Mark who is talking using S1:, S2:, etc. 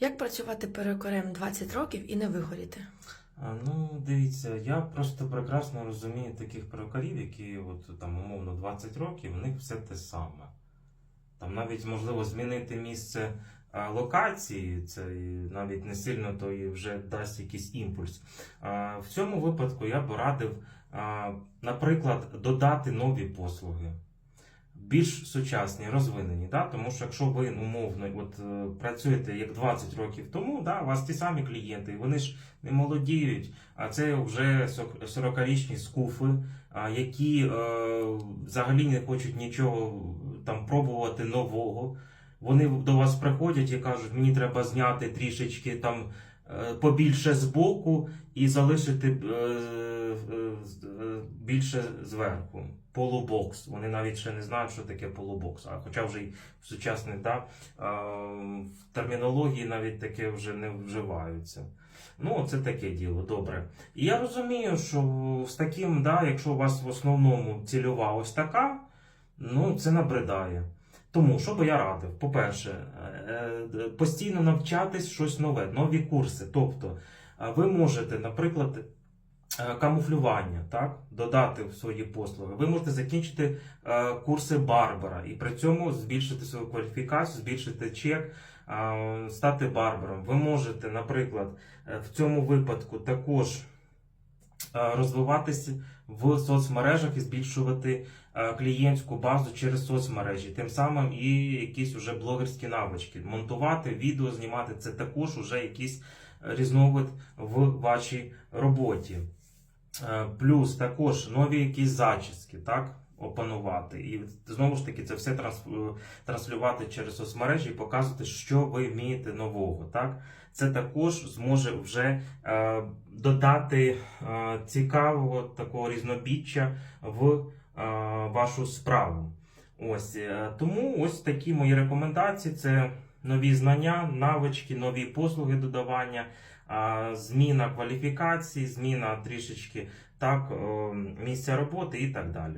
S1: Як працювати перукарем 20 років і не вигоріти?
S2: Ну, дивіться, я просто прекрасно розумію таких перукарів, які от там умовно 20 років, у них все те саме. Там навіть можливо змінити місце локації, це навіть не сильно то і вже дасть якийсь імпульс. В цьому випадку я б радив, наприклад, додати нові послуги. Більш сучасні, розвинені, да? тому що якщо ви умовно от, е, працюєте як 20 років тому, да, у вас ті самі клієнти, вони ж не молодіють, а це вже 40-річні скуфи, які е, взагалі не хочуть нічого там пробувати нового. Вони до вас приходять і кажуть, мені треба зняти трішечки там е, побільше збоку і залишити е, більше зверху. Полубокс. Вони навіть ще не знають, що таке полубокс. А хоча вже й в сучасних да, е, в термінології навіть таке вже не вживаються. Ну, це таке діло, добре. І я розумію, що з таким, да, якщо у вас в основному цільова ось така, ну це набридає. Тому що би я радив? По-перше, е, е, постійно навчатись щось нове, нові курси. Тобто, е, ви можете, наприклад, е, камуфлювання, так, додати в свої послуги. Ви можете закінчити е, курси Барбара і при цьому збільшити свою кваліфікацію, збільшити чек, е, стати барбаром. Ви можете, наприклад, е, в цьому випадку також е, розвиватися в соцмережах і збільшувати е, клієнтську базу через соцмережі, тим самим і якісь уже блогерські навички. Монтувати відео, знімати це також уже якийсь різновид в вашій роботі. Е, Плюс також нові якісь зачіски, так? Опанувати. І знову ж таки це все е, транслювати через соцмережі і показувати, що ви вмієте нового. Так? Це також зможе вже е, додати е, цікавого такого різнобіччя в е, вашу справу. Ось е, тому ось такі мої рекомендації: це нові знання, навички, нові послуги додавання, зміна кваліфікації, зміна трішечки так, місця роботи і так далі.